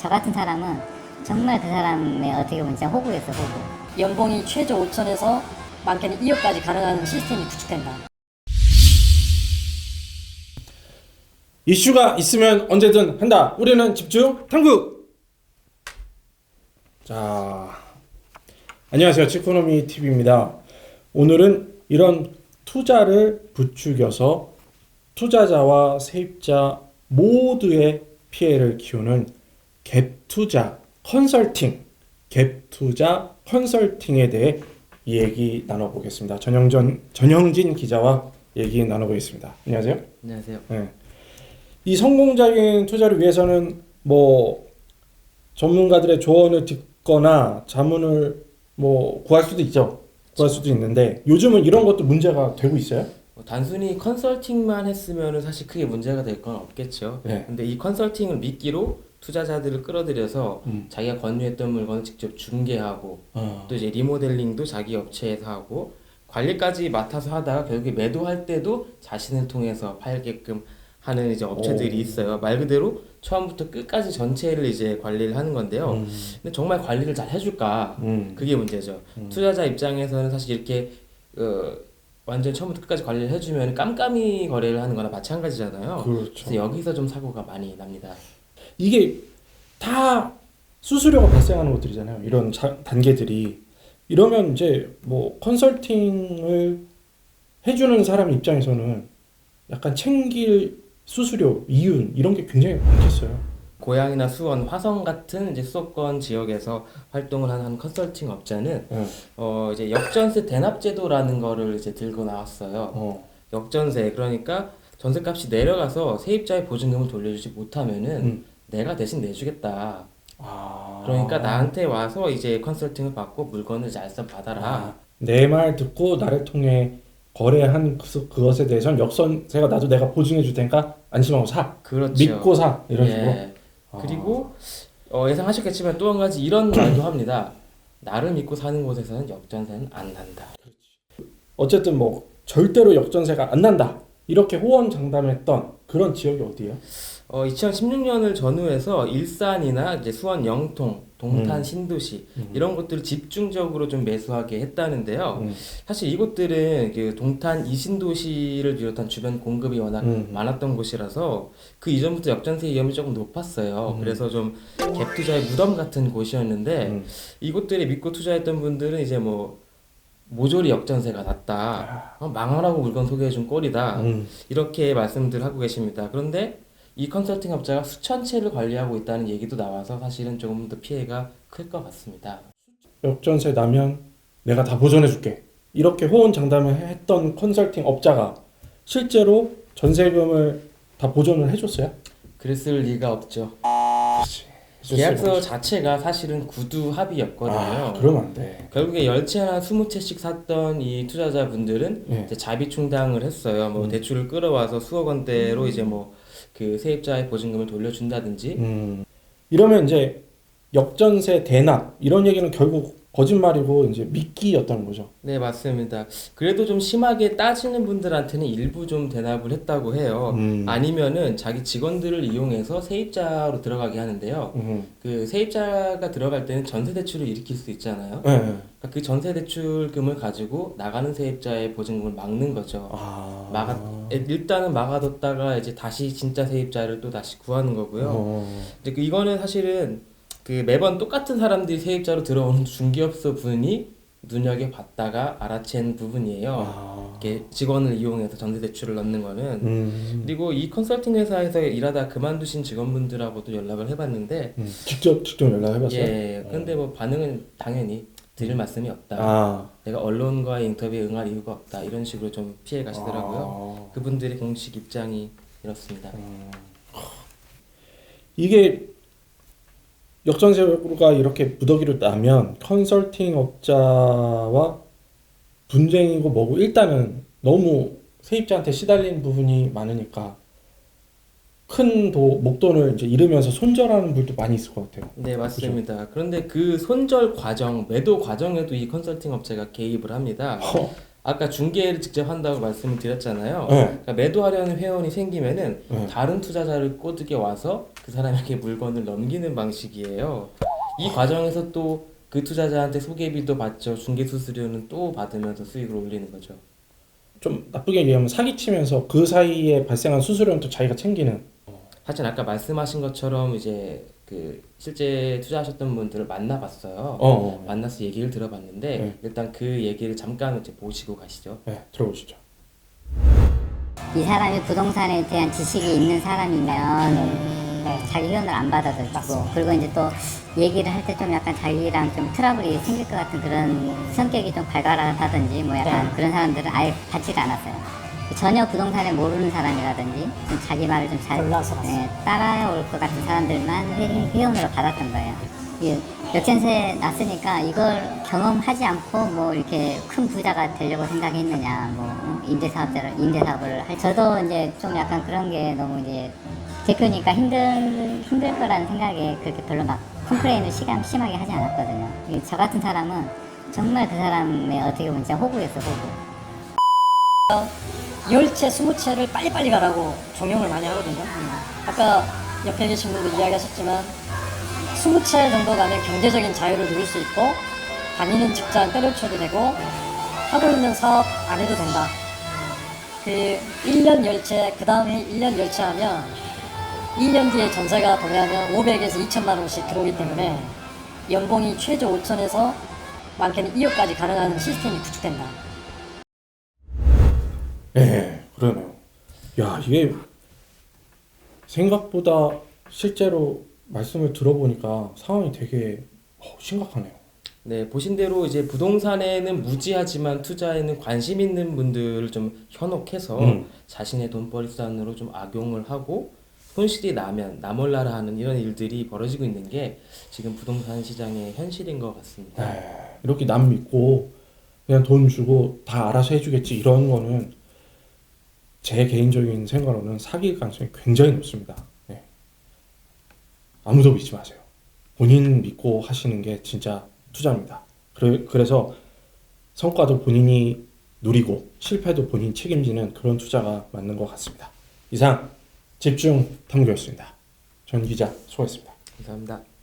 저 같은 사람은 정말 그 사람의 어떻게 보면 진짜 호구였어 호구. 연봉이 최저 5천에서 많게는 2억까지 가능한 시스템이 구축된다. 이슈가 있으면 언제든 한다. 우리는 집중 탐구. 자, 안녕하세요. 치코노미 TV입니다. 오늘은 이런 투자를 부추겨서 투자자와 세입자 모두의 피해를 키우는 갭 투자 컨설팅, 갭 투자 컨설팅에 대해 얘기 나눠보겠습니다. 전영전 전영진 기자와 얘기 나눠보겠습니다. 안녕하세요. 안녕하세요. 네. 이 성공적인 투자를 위해서는 뭐 전문가들의 조언을 듣거나 자문을 뭐 구할 수도 있죠. 구할 수도 있는데 요즘은 이런 것도 문제가 되고 있어요. 뭐 단순히 컨설팅만 했으면 사실 크게 문제가 될 건 없겠죠. 네. 근데 이 컨설팅을 미끼로 투자자들을 끌어들여서 음. 자기가 권유했던 물건을 직접 중개하고 어. 또 이제 리모델링도 자기 업체에서 하고 관리까지 맡아서 하다가 결국에 매도할 때도 자신을 통해서 팔게끔 하는 이제 업체들이 오. 있어요. 말 그대로 처음부터 끝까지 전체를 이제 관리를 하는 건데요. 음. 근데 정말 관리를 잘 해줄까? 음. 그게 문제죠. 음. 투자자 입장에서는 사실 이렇게 어, 완전 처음부터 끝까지 관리를 해주면 깜깜이 거래를 하는 거나 마찬가지잖아요. 그렇죠. 그래서 여기서 좀 사고가 많이 납니다. 이게 다 수수료가 발생하는 것들이잖아요. 이런 자, 단계들이 이러면 이제 뭐 컨설팅을 해주는 사람 입장에서는 약간 챙길 수수료, 이윤 이런 게 굉장히 많겠어요. 고양이나 수원, 화성 같은 이제 수도권 지역에서 활동을 하는 컨설팅 업자는 네. 어 이제 역전세 대납 제도라는 거를 이제 들고 나왔어요. 어. 역전세 그러니까 전세값이 내려가서 세입자의 보증금을 돌려주지 못하면은 음. 내가 대신 내주겠다. 아. 그러니까 나한테 와서 이제 컨설팅을 받고 물건을 잘써 받아라. 내 말 듣고 나를 통해 거래한 그- 그것에 대해서는 역선세가 나도 내가 보증해 줄 테니까 안심하고 사 그렇죠. 믿고 사 이런 예. 식으로 아. 그리고 어, 예상하셨겠지만 또 한 가지 이런 말도 합니다. 나를 믿고 사는 곳에서는 역전세는 안 난다. 어쨌든 뭐 절대로 역전세가 안 난다 이렇게 호언장담했던 그런 지역이 어디예요? 어, 2016년을 전후해서 일산이나 이제 수원 영통, 동탄 음. 신도시 음. 이런 곳들을 집중적으로 좀 매수하게 했다는데요. 음. 사실 이곳들은 그 동탄 이신도시를 비롯한 주변 공급이 워낙 음. 많았던 곳이라서 그 이전부터 역전세 위험이 조금 높았어요. 음. 그래서 좀 갭 투자의 무덤 같은 곳이었는데 음. 이곳들에 믿고 투자했던 분들은 이제 뭐 모조리 역전세가 났다. 어, 망하라고 물건 소개해준 꼴이다. 음. 이렇게 말씀들 하고 계십니다. 그런데 이 컨설팅 업자가 수천 채를 관리하고 있다는 얘기도 나와서 사실은 조금 더 피해가 클 것 같습니다. 역전세 나면 내가 다 보전해 줄게 이렇게 호언장담을 했던 컨설팅 업자가 실제로 전세금을 다 보전을 해줬어요? 그랬을 리가 없죠. 계약서 자체가 사실은 구두 합의였거든요. 아, 그러면 안 돼. 결국에 10채나 20채씩 샀던 이 투자자분들은 예. 이제 자비 충당을 했어요. 뭐 음. 대출을 끌어와서 수억 원대로 이제 뭐 그 세입자의 보증금을 돌려준다든지 음. 이러면 이제 역전세 대납 이런 얘기는 결국 거짓말이고 이제 미끼였던 거죠. 네, 맞습니다. 그래도 좀 심하게 따지는 분들한테는 일부 좀 대납을 했다고 해요. 음. 아니면은 자기 직원들을 이용해서 세입자로 들어가게 하는데요. 음. 그 세입자가 들어갈 때는 전세 대출을 일으킬 수 있잖아요. 네. 그러니까 그 전세 대출금을 가지고 나가는 세입자의 보증금을 막는 거죠. 아. 막아 일단은 막아뒀다가 이제 다시 진짜 세입자를 또 다시 구하는 거고요. 어. 근데 그 이거는 사실은 그 매번 똑같은 사람들이 세입자로 들어오는 중개업소 분이 눈여겨 봤다가 알아챈 부분이에요. 아. 이렇게 직원을 이용해서 전세 대출을 넣는 거는 음. 그리고 이 컨설팅 회사에서 일하다 그만두신 직원분들하고도 연락을 해봤는데 음. 직접 직접 연락해봤어요. 예 근데 뭐 반응은 당연히 드릴 말씀이 없다. 아. 내가 언론과의 인터뷰에 응할 이유가 없다 이런 식으로 좀 피해 가시더라고요. 아. 그분들의 공식 입장이 이렇습니다. 음. 이게 역전세가 이렇게 무더기로 나면 컨설팅 업자와 분쟁이고 뭐고 일단은 너무 세입자한테 시달린 부분이 많으니까 큰 도, 목돈을 이제 잃으면서 손절하는 분도 많이 있을 것 같아요. 네 맞습니다. 그런데 그 손절 과정, 매도 과정에도 이 컨설팅 업체가 개입을 합니다. 허. 아까 중개를 직접 한다고 말씀을 드렸잖아요. 네. 그러니까 매도하려는 회원이 생기면은 네. 다른 투자자를 꼬드게 와서 그 사람에게 물건을 넘기는 방식이에요. 이 과정에서 또 그 투자자한테 소개비도 받죠. 중개 수수료는 또 받으면서 수익을 올리는 거죠. 좀 나쁘게 얘기하면 사기치면서 그 사이에 발생한 수수료는 또 자기가 챙기는. 하여튼 아까 말씀하신 것처럼 이제 그 실제 투자하셨던 분들을 만나봤어요. 어, 어. 만나서 얘기를 들어봤는데 네. 일단 그 얘기를 잠깐 이제 보시고 가시죠. 네, 들어보시죠. 이 사람이 부동산에 대한 지식이 있는 사람이면 네, 자기 회원을 안 받아들고 그리고 이제 또 얘기를 할 때 좀 약간 자기랑 좀 트러블이 생길 것 같은 그런 성격이 좀 발갈하다든지 뭐 약간 그런 사람들은 아예 받지가 않았어요. 전혀 부동산에 모르는 사람이라든지 좀 자기 말을 좀잘. 네, 따라올 것 같은 사람들만 회, 회원으로 받았던 거예요. 이게 역전세 났으니까 이걸 경험하지 않고 뭐 이렇게 큰 부자가 되려고 생각했느냐, 뭐 어, 임대사업자를 임대사업을 할. 저도 이제 좀 약간 그런 게 너무 이제 대표니까 힘들 힘들 거라는 생각에 그렇게 별로 막 컴플레인을 시간 심하게 하지 않았거든요. 이저 같은 사람은 정말 그 사람의 어떻게 보면 진짜 호구였어 호구. 열 채, 스무 채를 빨리빨리 가라고 종용을 많이 하거든요. 음. 아까 옆에 계신 분도 이야기하셨지만 스무 채 정도 가면 경제적인 자유를 누릴 수 있고 다니는 직장 때려쳐도 되고 하고 있는 사업 안 해도 된다. 그 1년 열채, 그 다음에 1년 열채 하면 1년 뒤에 전세가 도래하면 500에서 2천만 원씩 들어오기 때문에 연봉이 최저 5천에서 많게는 2억까지 가능한 시스템이 구축된다. 예, 그러네요. 야, 이게 생각보다 실제로 말씀을 들어보니까 상황이 되게 어, 심각하네요. 네, 보신 대로 이제 부동산에는 무지하지만 투자에는 관심 있는 분들을 좀 현혹해서 음. 자신의 돈벌이 수단으로 좀 악용을 하고 손실이 나면 나몰라라 하는 이런 일들이 벌어지고 있는 게 지금 부동산 시장의 현실인 것 같습니다. 네, 이렇게 남 믿고 그냥 돈 주고 다 알아서 해주겠지 이런 거는 제 개인적인 생각으로는 사기 가능성이 굉장히 높습니다. 네. 아무도 믿지 마세요. 본인 믿고 하시는 게 진짜 투자입니다. 그래, 그래서 성과도 본인이 누리고 실패도 본인 책임지는 그런 투자가 맞는 것 같습니다. 이상 집중 탐구였습니다. 전 기자 수고했습니다. 감사합니다.